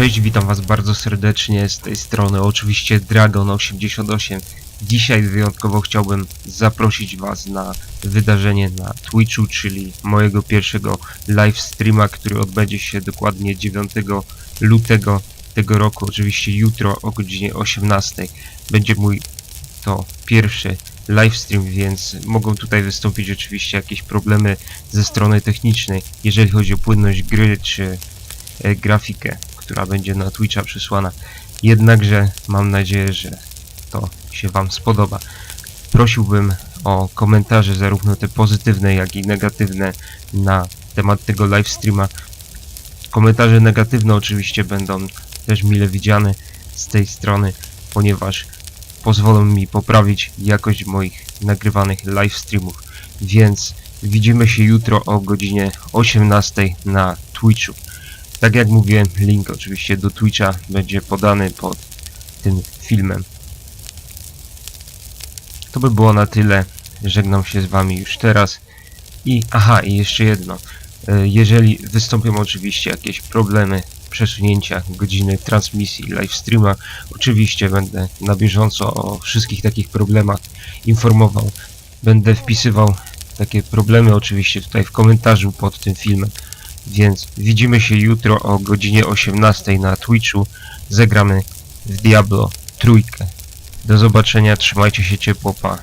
Cześć, witam was bardzo serdecznie z tej strony, oczywiście Dragon88. Dzisiaj wyjątkowo chciałbym zaprosić was na wydarzenie na Twitchu, czyli mojego pierwszego live streama, który odbędzie się dokładnie 9 lutego tego roku, oczywiście jutro o godzinie 18. Będzie mój to pierwszy live stream, więc mogą tutaj wystąpić oczywiście jakieś problemy ze strony technicznej, jeżeli chodzi o płynność gry czy e, grafikę, która będzie na Twitcha przysłana. Jednakże mam nadzieję, że to się Wam spodoba. Prosiłbym o komentarze, zarówno te pozytywne, jak i negatywne, na temat tego live streama. Komentarze negatywne oczywiście będą też mile widziane z tej strony, ponieważ pozwolą mi poprawić jakość moich nagrywanych live streamów. Więc widzimy się jutro o godzinie 18 na Twitchu. Tak jak mówiłem, link oczywiście do Twitcha będzie podany pod tym filmem. To by było na tyle. Żegnam się z Wami już teraz. I aha, i jeszcze jedno. E, Jeżeli wystąpią oczywiście jakieś problemy, przesunięcia godziny transmisji live streama, oczywiście będę na bieżąco o wszystkich takich problemach informował. Będę wpisywał takie problemy oczywiście tutaj w komentarzu pod tym filmem. Więc widzimy się jutro o godzinie 18 na Twitchu. Zagramy w Diablo trójkę. Do zobaczenia, trzymajcie się ciepło, pa.